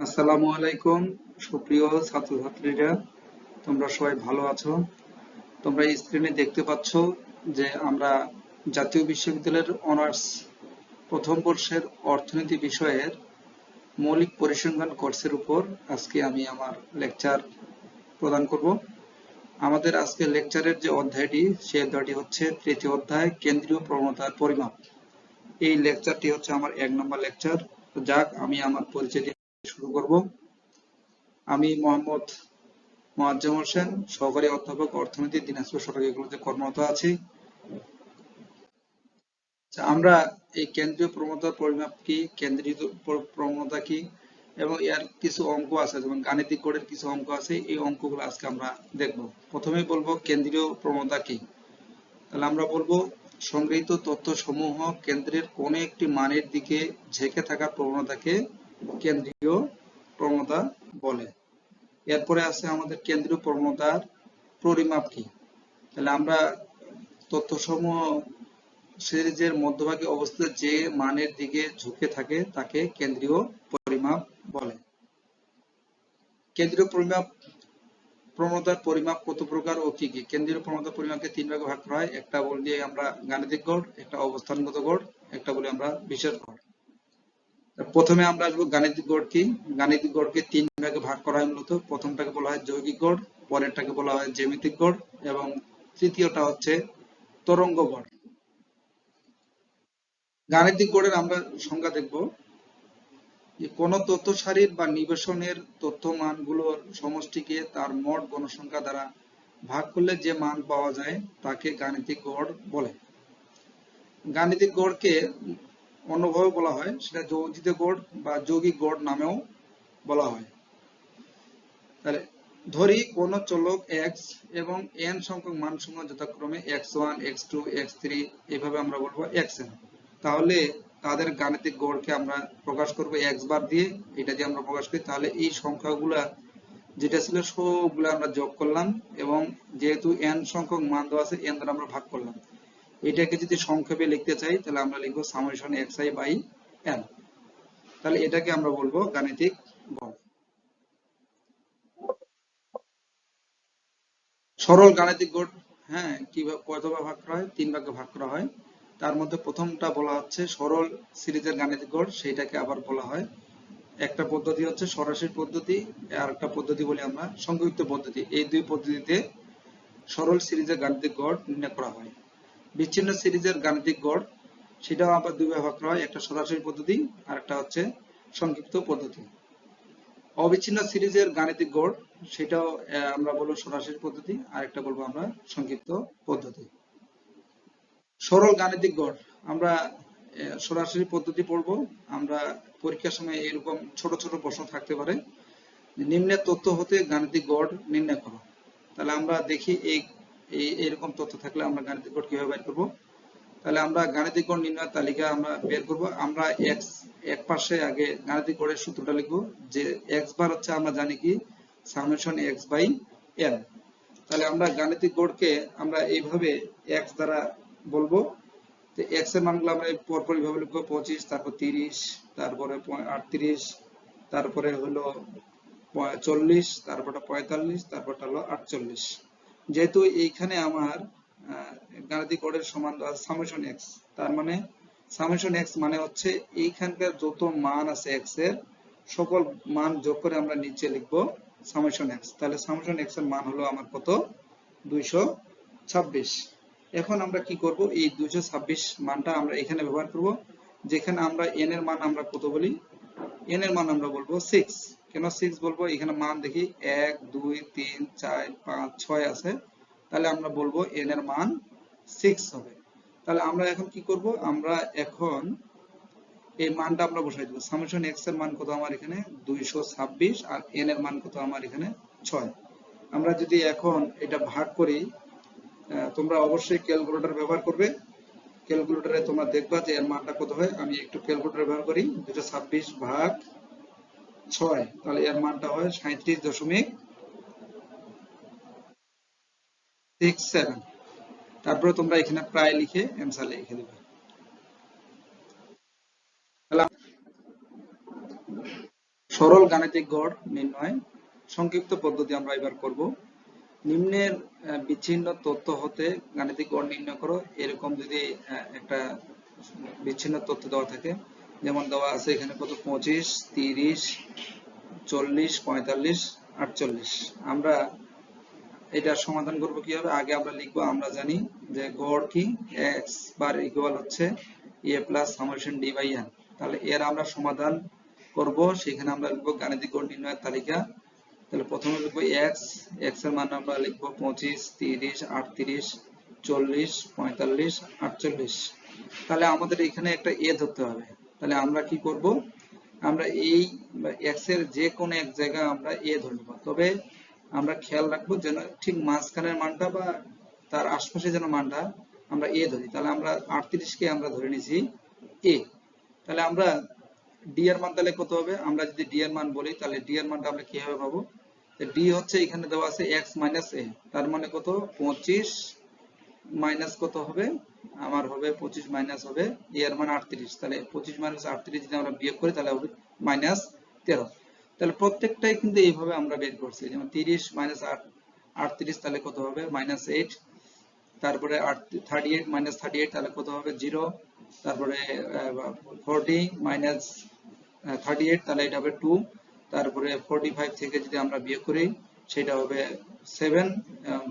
আসসালামু আলাইকুম, সুপ্রিয় ছাত্রছাত্রীরা। তোমরা সবাই ভালো আছো? তোমরা স্ক্রিনে দেখতে পাচ্ছ যে আমরা জাতীয় বিশ্ববিদ্যালয়ের অনার্স প্রথম বর্ষের অর্থনীতি বিষয়ের মৌলিক পরিসংখ্যান কোর্সের উপর আজকে আমি আমার লেকচার প্রদান করব। আমাদের আজকে লেকচারের যে অধ্যায়টি সেই অধ্যায়টি হচ্ছে তৃতীয় অধ্যায়, কেন্দ্রীয় প্রবণতার পরিমাপ। এই লেকচারটি হচ্ছে আমার এক নম্বর লেকচার যাক, আমি আমার পরিচয় শুরু করব। আমি মোহাম্মদ মোয়াজ্জেম হোসেন সহকারী অধ্যাপক অর্থনীতি দিনাজপুর সরকারি কলেজে কর্মরত আছি। আচ্ছা, আমরা এই কেন্দ্রীয় প্রবণতার পরিমাপ কি কেন্দ্রীয় প্র- প্রবণতা কি এবং এর কিছু অঙ্ক আছে যেমন গাণিতিক কোডের কিছু অঙ্ক আছে এই অঙ্কগুলো আজকে আমরা দেখব। প্রথমেই বলব কেন্দ্রীয় প্রবণতা কি। তাহলে আমরা বলব সংগৃহীত তথ্য সমূহ কেন্দ্রের কোন একটি মানের দিকে ঝেঁকে থাকা প্রবণতাকে কেন্দ্রীয় প্রবণতা বলে। এরপরে আছে আমাদের কেন্দ্রীয় প্রবণতার পরিমাপ কি? তাহলে আমরা তথ্য সমূহ সিরিজের মধ্যভাগে অবস্থিত যে মানের দিকে ঝুঁকে থাকে, তাকে কেন্দ্রীয় পরিমাপ বলে। কেন্দ্রীয় পরিমাপ প্রবণতার পরিমাপ কত প্রকার ও কি কি? কেন্দ্রীয় প্রবণতা পরিমাপকে তিন ভাগে ভাগ করা হয়। একটা বলি আমরা গাণিতিক গড়, একটা অবস্থানগত গড়, একটা বলি আমরা বিশেষ গড়। প্রথমে আমরা আসব গাণিতিক গড় কি? গাণিতিক গড়কে তিন ভাগে ভাগ করা হয় মূলত। প্রথমটাকে বলা হয় যৌগিক গড়, পরেরটাকে বলা হয় জ্যামিতিক গড়, এবং তৃতীয়টা হচ্ছে তরঙ্গ গড়। গাণিতিক গড়ের আমরা সংজ্ঞা দেখব কোন তথ্য সারির বা নিবেশনের তথ্য মানগুলোর সমষ্টিকে তার মোট গণসংখ্যা দ্বারা ভাগ করলে যে মান পাওয়া যায় তাকে গাণিতিক গড় বলে। গাণিতিক গড়কে অন্যভাবে বলা হয়, সেটা যৌজিত গড় বা যৌগিক গড় নামেও বলা হয়। তাহলে ধরি কোন চলক x এবং n সংখ্যক মান সমূহ যথাক্রমে x1 x2 x3 এইভাবে আমরা বলব xn তাহলে তাদের গাণিতিক গড়কে আমরা প্রকাশ করব x বার দিয়ে, এটা দিয়ে আমরা প্রকাশ করি। তাহলে এই সংখ্যাগুলা যেটা ছিল সবগুলো আমরা যোগ করলাম এবং যেহেতু n সংখ্যক মান দেওয়া আছে, n দ্বারা আমরা ভাগ করলাম। এটাকে যদি সংক্ষেপে লিখতে চাই, তাহলে আমরা লিখব সামেশন xi বাই n তাহলে এটাকে আমরা বলব গাণিতিক গড় সরল গাণিতিক গড় হ্যাঁ কীভাবে কতভাবে ভাগ করা হয়? তিন ভাগে ভাগ করা হয়। তার মধ্যে প্রথমটা বলা হচ্ছে সরল সিরিজের গাণিতিক গড় সেইটাকে আবার বলা হয়। একটা পদ্ধতি হচ্ছে সরাসরি পদ্ধতি আর একটা পদ্ধতি বলি আমরা সংযুক্ত পদ্ধতি। এই দুই পদ্ধতিতে সরল সিরিজের গাণিতিক গড় নির্ণয় করা হয়। বিচ্ছিন্ন সিরিজের গাণিতিক গড়, সেটাও আবার দুই ভাগে করা হয়, একটা সরাসরি পদ্ধতি আর একটা হচ্ছে সংক্ষিপ্ত পদ্ধতি। অবিচ্ছিন্ন সিরিজের গাণিতিক গড়, সেটাও আমরা বলব সরাসরি পদ্ধতি আর একটা বলব আমরা সংক্ষিপ্ত পদ্ধতি। সরল গাণিতিক গড়, আমরা সরাসরি পদ্ধতি পড়ব, আমরা পরীক্ষার সময় এরকম ছোট ছোট প্রশ্ন থাকতে পারে। নিম্নের তথ্য হতে গাণিতিক গড় নির্ণয় করো। তাহলে আমরা দেখি এই এই এরকম তথ্য থাকলে আমরা গাণিতিক গড় কীভাবে বের করব? তাহলে আমরা গাণিতিক গড় নির্ণয় তালিকা আমরা বের করব। আমরা x, এক পাশে আগে গাণিতিক গড়ের সূত্রটা লিখব যে x বার হচ্ছে আমরা জানি কি? সামেশন x বাই n তাহলে আমরা গাণিতিক গড়কে আমরা এইভাবে x দ্বারা বলব। তো x এর মানগুলো আমরা পরপর এইভাবে লিখব, পঁচিশ, তারপর তিরিশ, তারপরে আটত্রিশ, তারপরে হলো পঁয়- চল্লিশ, তারপরটা পঁয়তাল্লিশ, তারপরটা হলো আটচল্লিশ। যেহেতু এইখানে আমার গাণিতিক কোডের সমান সামেশন এক্স তার মানে সামেশন এক্স মানে হচ্ছে এইখানকার যত মান আছে এক্সের, সকল মান যোগ করে আমরা নিচে লিখব সামেশন এক্স তাহলে সামেশন এক্সের মান হলো আমার কত? দুইশো ছাব্বিশ। এখন আমরা কি করব? এই দুইশো ছাব্বিশ মানটা আমরা এখানে ব্যবহার করব, যেখানে আমরা এন এর মান আমরা কত বলি? এন এর মান আমরা বলব সিক্স কেন সিক্স বলব, এখানে মান দেখি, এক, দুই, তিন, চার, পাঁচ, ছয় আছে। তাহলে আমরা বলব এন এর মান সিক্স হবে। তাহলে আমরা এখন কি করব? আমরা এখন এই মানটা আমরা বসাই দেবো। সামেশন এক্সের মান কত আমার এখানে? দুইশো ছাব্বিশ, আর এন এর মান কত আমার এখানে? ছয়। আমরা যদি এখন এটা ভাগ করি তোমরা অবশ্যই ক্যালকুলেটর ব্যবহার করবে। ক্যালকুলেটরে তোমরা দেখবা যে এর মানটা কত হয়। আমি একটু ক্যালকুলেটর ব্যবহার করি। দুশো ছাব্বিশ ভাগ ছয়। তাহলে এর মানটা হয় সাঁত্রিশ দশমিক সিক্স সেভেন তারপরে তোমরা এখানে প্রায় লিখে অ্যান্সার লিখে দেবে। সরল গাণিতিক গড় নির্ণয়, সংক্ষিপ্ত পদ্ধতি আমরা এবার করব। নিম্নের বিচ্ছিন্ন তথ্য হতে গাণিতিক গড় নির্ণয় করো। এরকম যদি একটা বিচ্ছিন্ন তথ্য দেওয়া থাকে যেমন দেওয়া আছে এখানে কত? পঁচিশ, তিরিশ, চল্লিশ, পঁয়তাল্লিশ, আটচল্লিশ। আমরা এটা সমাধান করব কীভাবে আগে আমরা লিখব, আমরা জানি যে গড় কি? এক্স বার ইকুয়াল হচ্ছে A plus summation D by N তাহলে এর আমরা সমাধান করব। সেখানে আমরা লিখব গাণিতিক গড় নির্ণয়ের তালিকা। তাহলে প্রথমে লিখব এক্স এক্সের মান আমরা লিখব পঁচিশ, তিরিশ, আটত্রিশ, চল্লিশ, পঁয়তাল্লিশ, আটচল্লিশ। তাহলে আমাদের এখানে একটা এ ধরতে হবে। তাহলে আমরা কি করব? আমরা এই এক্সের যে কোনো এক জায়গায় আমরা এ ধরে নেব। তবে আমরা খেয়াল রাখব যেন ঠিক মাঝখানের মানটা বা তার আশপাশে যেন মানটা আমরা এ ধরি। তাহলে আমরা আটত্রিশ কে আমরা ধরে নিছি এ তাহলে আমরা ডি এর মান তাহলে কত হবে? আমরা যদি ডি এর মান বলি, তাহলে ডি এর মানটা আমরা কীভাবে পাবো? ডি হচ্ছে এখানে দেওয়া আছে এক্স মাইনাস এ তার মানে কত? পঁচিশ মাইনাস কত হবে? আমার হবে পঁচিশ মাইনাস হবে এর মান আটত্রিশ। তাহলে পঁচিশ মাইনাস আটত্রিশ যদি আমরা বিয়োগ করি, তাহলে হবে মাইনাস তেরো। তাহলে প্রত্যেকটাই কিন্তু এইভাবে আমরা বের করছি। যেমন তিরিশ মাইনাস আটত্রিশ তাহলে কত হবে? Minus eight. তারপরে thirty eight minus thirty eight তাহলে কত হবে? জিরো তারপরে ফোরটি মাইনাস থার্টি এইট তাহলে এটা হবে টু তারপরে ফোরটি ফাইভ থেকে যদি আমরা বিয়োগ করি, সেটা হবে সেভেন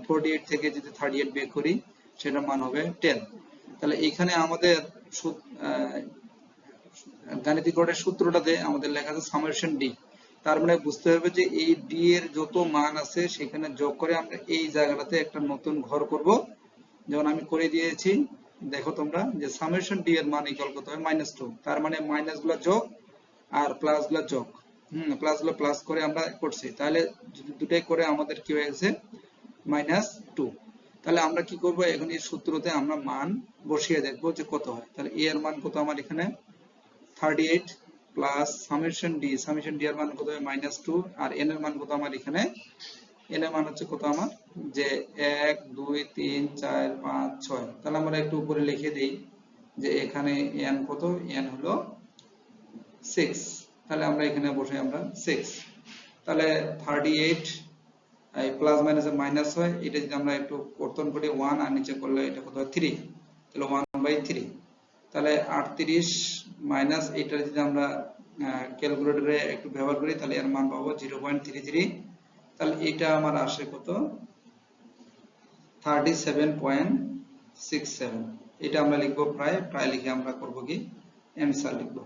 ফোরটি এইট থেকে যদি থার্টি এইট বিয়োগ করি সেটার মান হবে টেন তাহলে এখানে আমাদের গাণিতিক গড়ের সূত্রটাতে আমাদের লেখা আছে সামেশন ডি তার মানে বুঝতে হবে যে এই ডি এর যত মান আছে সেখানে যোগ করে আমরা এই জায়গাটাতে একটা নতুন ঘর করব। যেমন আমি করে দিয়েছি, দেখো তোমরা যে সামেশন ডি এর মান ইকুয়াল কত হবে মাইনাস টু তার মানে মাইনাসগুলা যোগ আর প্লাসগুলা যোগ। হম প্লাসগুলো প্লাস করে আমরা করছি। তাহলে যদি দুটাই করে আমাদের কি হয়েছে মাইনাস টু তাহলে আমরা কি করব? এখন এই সূত্রতে আমরা মান বসিয়ে দেখব যে কত হয়। তাহলে এ এর মান কত আমার এখানে? Thirty eight plus summation D summation D এর মান কত হবে মাইনাস টু আর এন এর মান কত আমার এখানে? এন এর মান হচ্ছে কত আমার? যে এক, দুই, তিন, চার, পাঁচ, ছয়। তাহলে আমরা একটু উপরে লিখে দিই যে এখানে এন কত? এন হলো সিক্স তাহলে আমরা এখানে বসে আমরা সিক্স তাহলে থার্টি এইট এই প্লাস মাইনাসে মাইনাস হয়, এটা যদি আমরা একটু কর্তন করি ওয়ান আর নিচে করলে এটা কত হয়? থ্রি তাহলে ওয়ান বাই থ্রি তাহলে আটত্রিশ মাইনাস এটা যদি আমরা ক্যালকুলেটরে একটু ব্যবহার করি, তাহলে এর মান পাবো জিরো পয়েন্ট থ্রি থ্রি তাহলে এটা আমার আসে কত? Thirty seven point six seven এটা আমরা লিখব প্রায় প্রায় লিখে আমরা করব কি? অ্যান্সার লিখব।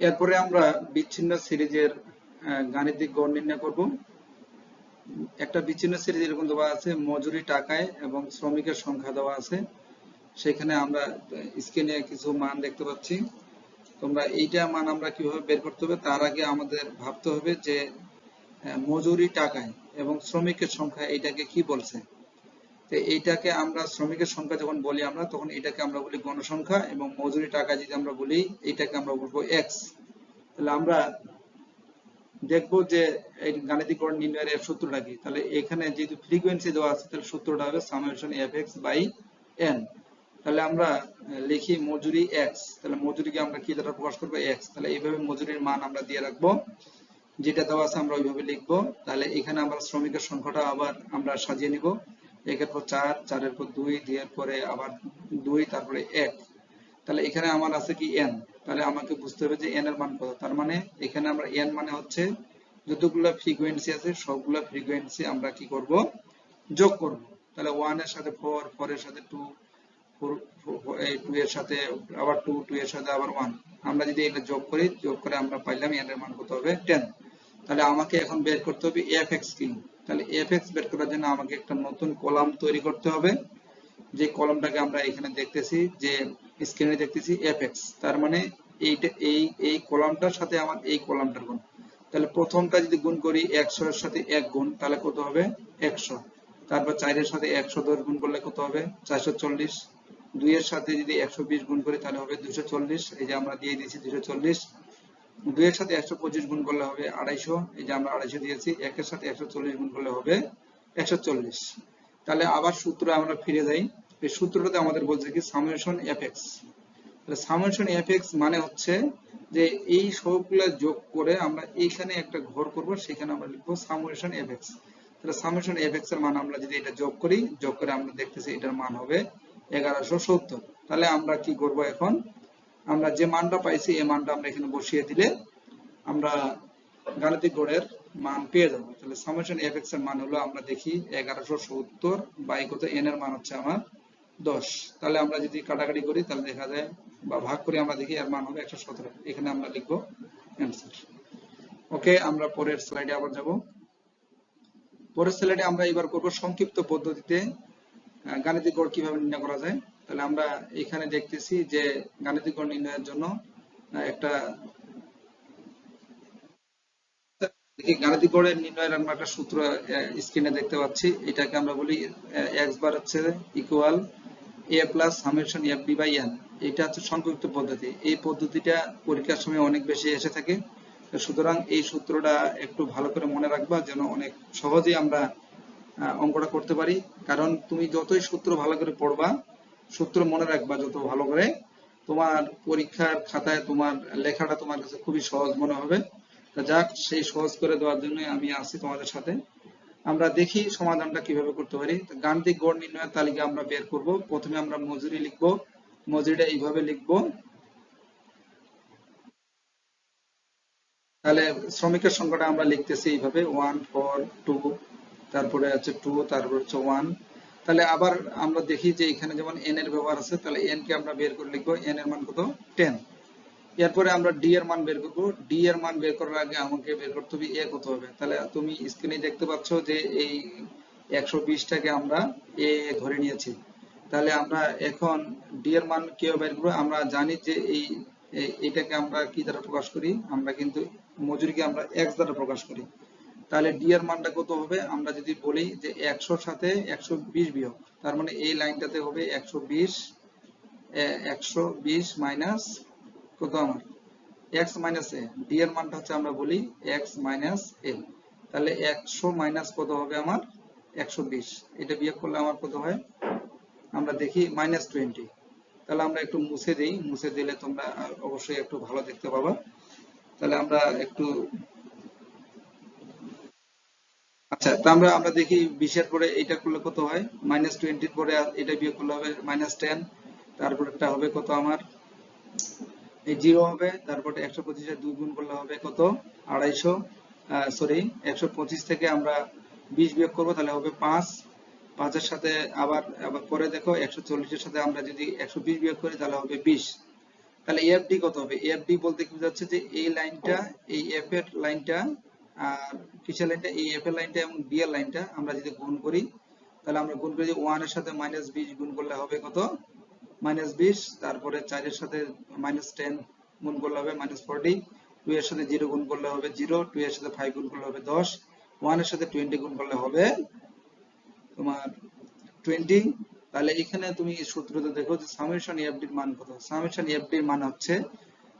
এরপরে আমরা বিচ্ছিন্ন সিরিজের গাণিতিক গড় নির্ণয় করব। একটা বিচ্ছিন্ন সিরিজ এরকম দেওয়া আছে, মজুরি টাকায় এবং শ্রমিকের সংখ্যা দেওয়া আছে। সেখানে আমরা স্ক্রিনে কিছু মান দেখতে পাচ্ছি। তোমরা এইটা মান আমরা কীভাবে বের করতে হবে, তার আগে আমাদের ভাবতে হবে যে মজুরি টাকায় এবং শ্রমিকের সংখ্যা এটাকে কি বলছে। তো এইটাকে আমরা শ্রমিকের সংখ্যা যখন বলি আমরা, তখন এটাকে আমরা বলি গণসংখ্যা এবং মজুরি টাকা যদি আমরা বলি, এটাকে আমরা বলব এক্স তাহলে আমরা দেখব যে এই গাণিতিক নির্ণয়ের এর সূত্রটা কি। তাহলে এখানে যেহেতু ফ্রিকোয়েন্সি দেওয়া আছে, তাহলে সূত্রটা হবে summation F X by N তাহলে আমরা লিখি মজুরি এক্স তাহলে মজুরিকে আমরা কি দ্বারা প্রকাশ করব? এক্স তাহলে এইভাবে মজুরির মান আমরা দিয়ে রাখব। যেটা দেওয়া আছে আমরা ওইভাবে লিখব। তাহলে এখানে আমরা শ্রমিকের সংখ্যাটা আবার আমরা সাজিয়ে নিব। একের পর চার, চারের পর দুই, দুইয়ের পরে আবার দুই, তারপরে এক। তাহলে এখানে আমার আছে কি এন তাহলে আমাকে বুঝতে হবে যে এন এর মান কত। তার মানে এখানে আমরা এন মানে হচ্ছে যতগুলো ফ্রিকোয়েন্সি আছে, সবগুলো ফ্রিকোয়েন্সি আমরা কি করব? যোগ করব। তাহলে ওয়ানের সাথে ফোর ফোর এর সাথে টু টু এর সাথে আবার টু টু এর সাথে আবার ওয়ান আমরা যদি এটা যোগ করি, যোগ করে আমরা পাইলাম এন এর মান কত হবে? টেন তাহলে আমাকে এখন বের করতে হবে এফ এক্স কি তাহলে এফ এক্স বের করার জন্য আমাকে একটা নতুন কলাম তৈরি করতে হবে। যে কলমটাকে আমরা এখানে দেখতেছি, যে স্ক্রিনে দেখতেছি এফ এক্স তার মানে এইটা, এই এই কলামটার সাথে আমার এই কলামটার গুণ। তাহলে প্রথমটা যদি গুণ করি একশো এর সাথে এক গুণ, তাহলে কত হবে? একশো। তারপর চারের সাথে একশো দশ গুণ করলে কত হবে? চারশো চল্লিশ। দুইয়ের সাথে যদি একশো বিশ গুণ করি, তাহলে হবে দুশো চল্লিশ। এই যে আমরা দিয়ে দিয়েছি দুশো চল্লিশ। দুইয়ের সাথে একশো পঁচিশ গুণ করলে হবে আড়াইশো। এই যে আমরা আড়াইশো দিয়েছি, একের সাথে একশো চল্লিশ গুণ করলে হবে একশো চল্লিশ। তাহলে আবার সূত্র আমরা ফিরে যাই। এই সূত্রটাতে আমাদের বলছে কি সামেশন এফএক্স তাহলে সামেশন এফএক্স মানে হচ্ছে যে এই সবগুলো যোগ করে আমরা এইখানে একটা ঘর করব, সেখানে আমরা লিখব সামেশন এফএক্স তাহলে সামেশন এফএক্স এর মান আমরা যদি এটা যোগ করি, যোগ করে আমরা দেখতেছি এটার মান হবে এগারোশো সত্তর। তাহলে আমরা কি করব এখন? আমরা যে মানটা পাইছি, এই মানটা আমরা এখানে বসিয়ে দিলে আমরা গাণিতিক গড়ের মান পেয়ে যাব। তাহলে সামেশন এফএক্স এর মান হলো আমরা দেখি এগারোশো সত্তর বাই কত? এন এর মান হচ্ছে আমার দশ। তাহলে আমরা যদি কাটাকাটি করি, তাহলে দেখা যায় বা ভাগ করে আমরা দেখি এর মান হবে একশো সতেরো। এখানে আমরা লিখব অ্যান্সার ওকে, আমরা পরের স্লাইডে আবার যাব। পরের স্লাইডে আমরা এবার করব সংক্ষিপ্ত পদ্ধতিতে গাণিতিক গড় কীভাবে নির্ণয় করা যায়? তাহলে আমরা এখানে দেখতেছি যে গাণিতিক গড় নির্ণয়ের জন্য একটা গাণিতিক গড়ের নির্ণয়ের আমরা একটা সূত্র স্ক্রিনে দেখতে পাচ্ছি। এটাকে আমরা বলি এক্স বার হচ্ছে equal A plus summation F D by N এটা হচ্ছে সংক্ষিপ্ত পদ্ধতি। এই পদ্ধতিটা পরীক্ষার সময় অনেক বেশি এসে থাকে। সুতরাং এই সূত্রটা একটু ভালো করে মনে রাখবা, যেন অনেক সহজেই আমরা অঙ্কটা করতে পারি। কারণ তুমি যতই সূত্র ভালো করে পড়বা সূত্র মনে রাখবা যত ভালো করে তোমার পরীক্ষার খাতায় তোমার লেখাটা তোমার কাছে খুবই সহজ মনে হবে। যাক, সেই সহজ করে দেওয়ার জন্য আমি আছি তোমাদের সাথে। আমরা দেখি সমাধানটা কীভাবে করতে পারি। গাণিতিক গড় নির্ণয়ের তালিকা আমরা বের করব। প্রথমে আমরা মজুরি লিখব। মজুরিটা এইভাবে লিখব। তাহলে শ্রমিকের সংখ্যাটা আমরা লিখতেছি এইভাবে। ওয়ান ফোর টু তারপরে আছে টু তারপরে হচ্ছে ওয়ান তাহলে আবার আমরা দেখি যে এখানে যেমন এন এর ব্যবহার আছে, তাহলে এন কে আমরা বের করে লিখব এন এর মান কত? টেন এরপরে আমরা ডি এর মান বের করব। ডি এর মান বের করার আগে আমাকে বের করতে হবে এ কত হবে? তাহলে তুমি স্ক্রিনে দেখতে পাচ্ছ যে এই একশো বিশটাকে আমরা এ ধরে নিয়েছি। তাহলে আমরা এখন ডি এর মান কীভাবে বের করব? আমরা জানি যে এই এটাকে আমরা কি দ্বারা প্রকাশ করি? আমরা কিন্তু মজুরিকে আমরা এক্স দ্বারা প্রকাশ করি। তাহলে ডি এর মানটা কত হবে? আমরা যদি বলি যে একশোর সাথে একশো বিশ বিয়োগ, তার মানে এই লাইনটাতে হবে একশো বিশ একশো বিশ মাইনাস কত আমার? এক্স মাইনাস এ ডি এর মানটা হচ্ছে আমরা বলি এক্স মাইনাস এ তাহলে একশো মাইনাস কত হবে আমার? একশো বিশ। এটা বিয়োগ করলে আমার কত হয়? আমরা দেখি মাইনাস টোয়েন্টি তাহলে আমরা একটু মুছে দিই। মুছে দিলে তোমরা অবশ্যই একটু ভালো দেখতে পাবা। তাহলে আমরা একটু আচ্ছা তা আমরা আমরা দেখি বিশের পরে এটা করলে কত হয়? মাইনাস টোয়েন্টির পরে এটা বিয়োগ করলে হবে মাইনাস টেন তারপর একটা হবে কত আমার? এই জিরো হবে, তারপরে একশো পঁচিশে দুই গুণ করলে হবে কত? আড়াইশো সরি একশো পঁচিশ থেকে আমরা বিশ বিয়োগ করব, তাহলে হবে পাঁচ। পাঁচের সাথে আবার আবার পরে দেখো, একশো চল্লিশের সাথে আমরা যদি একশো বিশ বিয়োগ করি, তাহলে হবে বিশ। তাহলে এফডি কত হবে? এফডি বলতে কি বোঝাচ্ছে যে এই লাইনটা, এই এফ এর লাইনটা কিসের লাইনটা, এই এফ এর লাইনটা এবং ডি এর লাইনটা আমরা যদি গুণ করি, তাহলে আমরা গুণ করি ওয়ানের সাথে মাইনাস বিশ গুণ করলে হবে কত? মাইনাস বিশ, তারপরে চারের সাথে মাইনাস টেন গুণ করলে হবে মাইনাস ফোরটি টু এর সাথে জিরো গুণ করলে হবে জিরো টু এর সাথে ফাইভ গুণ করলে হবে দশ ওয়ানের সাথে টোয়েন্টি গুণ করলে হবে তোমার টোয়েন্টি তাহলে এখানে তুমি সূত্রতে দেখো যে সামেশন এফডির মান কত? সামেশন এফডির মান হচ্ছে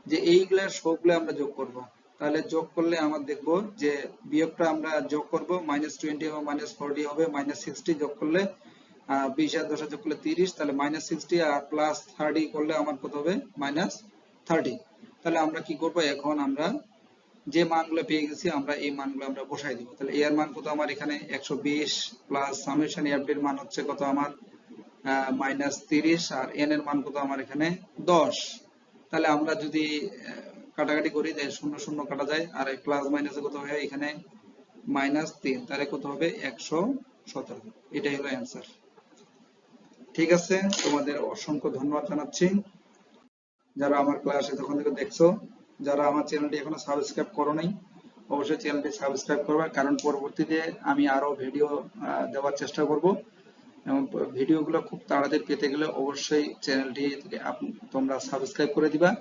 যে এইগুলার সবগুলো আমরা যোগ করব। তাহলে যোগ করলে আমরা দেখব যে বিয়োগটা আমরা যোগ করব মাইনাস টোয়েন্টি এবং মাইনাস ফোরটি হবে মাইনাস সিক্সটি যোগ করলে বিশ আর দশ যোগ করলে তিরিশ, তাহলে মাইনাস সিক্সটি আর প্লাস থার্টি করলে আমার কত হবে? মাইনাস থার্টি তাহলে আমরা কি করব? এখন আমরা যে মানগুলো পেয়ে গেছি, আমরা এই মানগুলো আমরা বসাই দিব। তাহলে এর মান কত আমার এখানে? একশো বিশ প্লাস সামেশন এফডির মান হচ্ছে কত আমার? মাইনাস তিরিশ আর এন এর মান কত আমার এখানে? দশ। তাহলে আমরা যদি কাটাকাটি করি, যে শূন্য শূন্য কাটা যায়, আর প্লাস মাইনাসে কত হয়, এখানে মাইনাস তিন, তাহলে কত হবে, একশো সতেরো। এটাই হলো অ্যান্সার ঠিক আছে, তোমাদের অসংখ্য ধন্যবাদ জানাচ্ছি। যারা আমার ক্লাসে তখন থেকে দেখছ, যারা আমার চ্যানেলটি এখনও সাবস্ক্রাইব করো নাই, অবশ্যই চ্যানেলটি সাবস্ক্রাইব করবে, কারণ পরবর্তীতে আমি আরও ভিডিও দেওয়ার চেষ্টা করব। এবং ভিডিওগুলো খুব তাড়াতাড়ি পেতে গেলে অবশ্যই চ্যানেলটি তোমরা সাবস্ক্রাইব করে দিবা।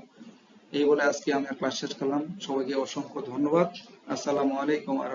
এই বলে আজকে আমি ক্লাস শেষ করলাম। সবাইকে অসংখ্য ধন্যবাদ। আসসালামু আলাইকুম আ